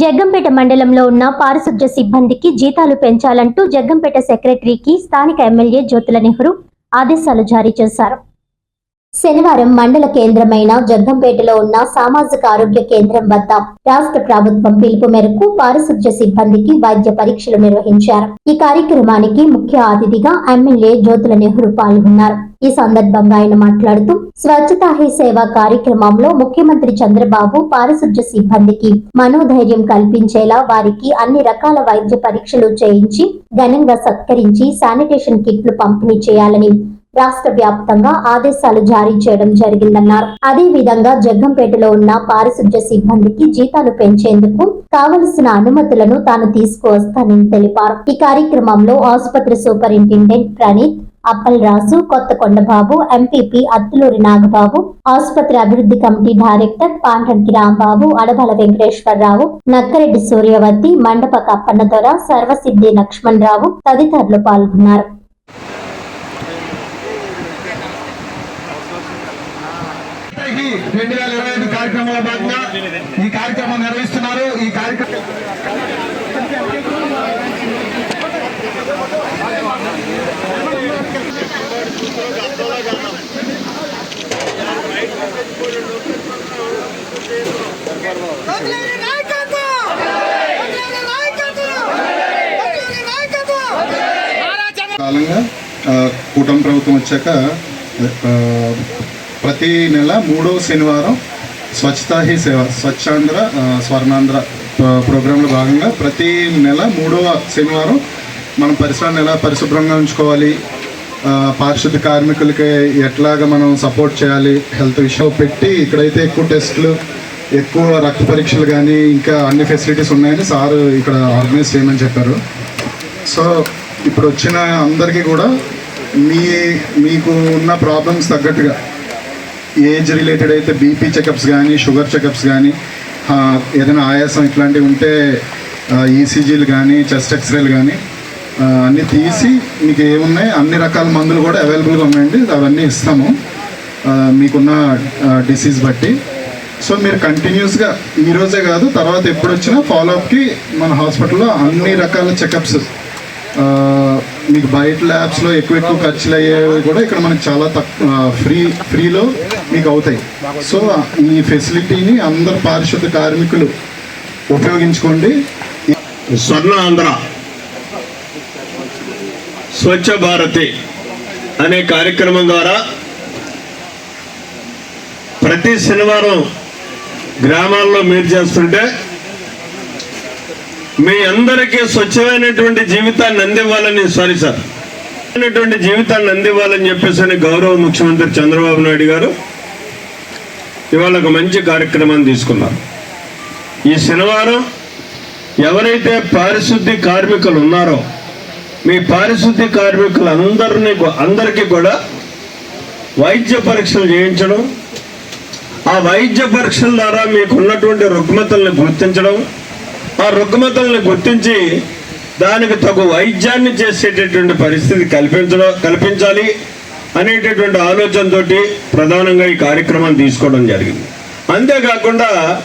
జగ్గంపేట మండలంలో ఉన్న పారిశుధ్య సిబ్బందికి జీతాలు పెంచాలంటూ జగ్గంపేట సెక్రటరీకి స్థానిక ఎమ్మెల్యే జ్యోతుల నెహ్రూ ఆదేశాలు జారీ చేశారు. శనివారం మండల కేంద్రమైన జగ్గంపేటలో ఉన్న సామాజిక ఆరోగ్య కేంద్రం వద్ద రాష్ట్ర ప్రభుత్వం పిలుపు మేరకు పారిశుధ్య సిబ్బందికి వైద్య పరీక్షలు నిర్వహించారు. ఈ కార్యక్రమానికి ముఖ్య అతిథిగా ఎమ్మెల్యే జ్యోతుల నెహ్రూ పాల్గొన్నారు. ఈ సందర్భంగా ఆయన మాట్లాడుతూ స్వచ్ఛతా హీ సేవ కార్యక్రమంలో ముఖ్యమంత్రి చంద్రబాబు పారిశుధ్య సిబ్బందికి మనోధైర్యం కల్పించేలా వారికి అన్ని రకాల వైద్య పరీక్షలు చేయించి ఘనంగా సత్కరించి శానిటేషన్ కిట్లు పంపిణీ చేయాలని రాష్ట్ర వ్యాప్తంగా ఆదేశాలు జారీ చేయడం జరిగిందన్నారు. అదే విధంగా జగ్గంపేటలో ఉన్న పారిశుధ్య సిబ్బందికి జీతాలు పెంచేందుకు కావలసిన అనుమతులను తాను తీసుకువస్తానని తెలిపారు. ఈ కార్యక్రమంలో ఆసుపత్రి సూపరింటెండెంట్ ప్రణీత్ అప్పల్ రాజు కొత్తకొండబాబు ఎంపీపీ అత్తులూరి నాగబాబు ఆసుపత్రి అభివృద్ధి కమిటీ డైరెక్టర్ పాండ్రంకి రాంబాబు అడబల వెంకటేశ్వరరావు నక్కరెడ్డి సూర్యవతి మండప కప్పన్నదొర సర్వసిద్ధి లక్ష్మణ్ రావు తదితరులు పాల్గొన్నారు. ఈ రెండు వేల ఇరవై ఐదు కార్యక్రమంలో భాగంగా ఈ కార్యక్రమం నిర్వహిస్తున్నారు. ఈ కార్యక్రమం కాలంగా కూటమి ప్రభుత్వం వచ్చాక ప్రతి నెల మూడో శనివారం స్వచ్ఛతా హీ సేవ స్వచ్ఛాంధ్ర స్వర్ణాంధ్ర ప్రోగ్రాంలో భాగంగా ప్రతి నెల మూడవ శనివారం మనం పరిసరాన్ని ఎలా పరిశుభ్రంగా ఉంచుకోవాలి ఆ, పారిశుద్ధ కార్మికులకి ఎట్లాగా మనం సపోర్ట్ చేయాలి హెల్త్ విషయం పెట్టి ఇక్కడైతే ఎక్కువ టెస్టులు ఎక్కువ రక్త పరీక్షలు కానీ ఇంకా అన్ని ఫెసిలిటీస్ ఉన్నాయని సార్ ఇక్కడ ఆర్గనైజ్ చేయమని చెప్పారు. సో ఇప్పుడు వచ్చిన అందరికీ కూడా మీ మీకు ఉన్న ప్రాబ్లమ్స్ తగ్గట్టుగా ఏజ్ రిలేటెడ్ అయితే బీపీ చెకప్స్ కానీ షుగర్ చెకప్స్ కానీ ఏదైనా ఆయాసం ఇట్లాంటివి ఉంటే ఈసీజీలు కానీ చెస్ట్ ఎక్స్రేలు కానీ అన్నీ తీసి మీకు ఏమున్నాయి అన్ని రకాల మందులు కూడా అవైలబుల్గా ఉన్నాయండి. అవన్నీ ఇస్తాము. మీకున్న డిసీజ్ బట్టి. సో మీరు కంటిన్యూస్గా ఈరోజే కాదు తర్వాత ఎప్పుడు వచ్చినా ఫాలోఅప్కి మన హాస్పిటల్లో అన్ని రకాల చెకప్స్ మీకు బయట ల్యాబ్స్లో ఎక్కువ ఎక్కువ ఖర్చులు అయ్యేవి కూడా ఇక్కడ మనకి చాలా తక్కువ ఫ్రీ ఫ్రీలో మీకు అవుతాయి. సో ఈ ఫెసిలిటీని అందరు పారిశుద్ధ కార్మికులు ఉపయోగించుకోండి. స్వర్ణ ఆంధ్ర స్వచ్ఛ భారతి అనే కార్యక్రమం ద్వారా ప్రతి శనివారం గ్రామాల్లో మీరు చేస్తుంటే మీ అందరికీ స్వచ్ఛమైనటువంటి జీవితాన్ని అందివ్వాలని సారీ సార్ స్వచ్ఛమైనటువంటి జీవితాన్ని అందివ్వాలని చెప్పేసి అని గౌరవ ముఖ్యమంత్రి చంద్రబాబు నాయుడు గారు ఇవాళ ఒక మంచి కార్యక్రమాన్ని తీసుకున్నారు. ఈ శనివారం ఎవరైతే పారిశుద్ధి కార్మికులు ఉన్నారో మీ పారిశుద్ధి కార్మికులందరినీ అందరికీ కూడా వైద్య పరీక్షలు చేయించడం ఆ వైద్య పరీక్షల ద్వారా మీకు ఉన్నటువంటి రుగ్మతల్ని గుర్తించడం ఆ రుగ్మతల్ని గుర్తించి దానికి తగు వైద్యాన్ని చేసేటటువంటి పరిస్థితి కల్పించడం కల్పించాలి అనేటటువంటి ఆలోచనతోటి ప్రధానంగా ఈ కార్యక్రమం తీసుకోవడం జరిగింది. అంతేకాకుండా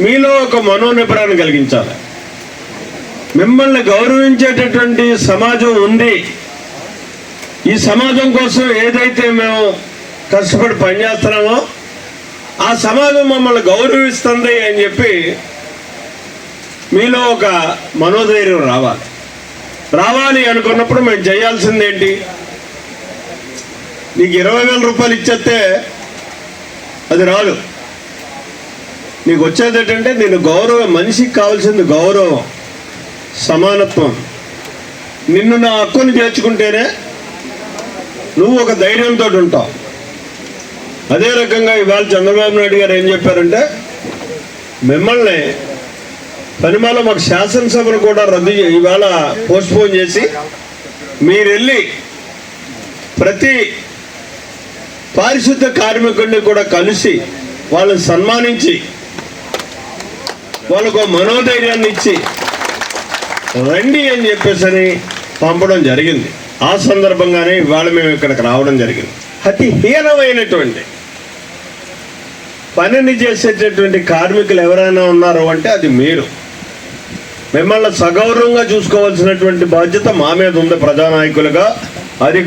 మీలో ఒక మనోనిపరాన్ని కలిగించాలి. మిమ్మల్ని గౌరవించేటటువంటి సమాజం ఉంది. ఈ సమాజం కోసం ఏదైతే మేము కష్టపడి పనిచేస్తున్నామో ఆ సమాజం మమ్మల్ని గౌరవిస్తుంది అని చెప్పి మీలో ఒక మనోధైర్యం రావాలి. రావాలి అనుకున్నప్పుడు మేము చేయాల్సింది ఏంటి? నీకు ఇరవై వేల రూపాయలు ఇచ్చేస్తే అది రాదు. నీకు వచ్చేది ఏంటంటే నేను గౌరవం మనిషికి కావాల్సింది గౌరవం సమానత్వం. నిన్ను నా హక్కుని చేర్చుకుంటేనే నువ్వు ఒక ధైర్యంతో ఉంటావు. అదే రకంగా ఇవాళ చంద్రబాబు నాయుడు గారు ఏం చెప్పారంటే మిమ్మల్ని పనిమాల మాకు శాసనసభను కూడా రద్దు ఇవాళ పోస్ట్పోన్ చేసి మీరు వెళ్ళి ప్రతి పారిశుద్ధ కార్మికుడిని కూడా కలిసి వాళ్ళని సన్మానించి వాళ్ళకు మనోధైర్యాన్ని ఇచ్చి రండి అని చెప్పేసి అని పంపడం జరిగింది. ఆ సందర్భంగానే ఇవాళ మేము ఇక్కడికి రావడం జరిగింది. అతి హీనమైనటువంటి పనిని చేసేటటువంటి కార్మికులు ఎవరైనా ఉన్నారు అంటే అది మీరు. మిమ్మల్ని సగౌరవంగా చూసుకోవాల్సినటువంటి బాధ్యత మా మీద ఉంది ప్రజానాయకులుగా. అది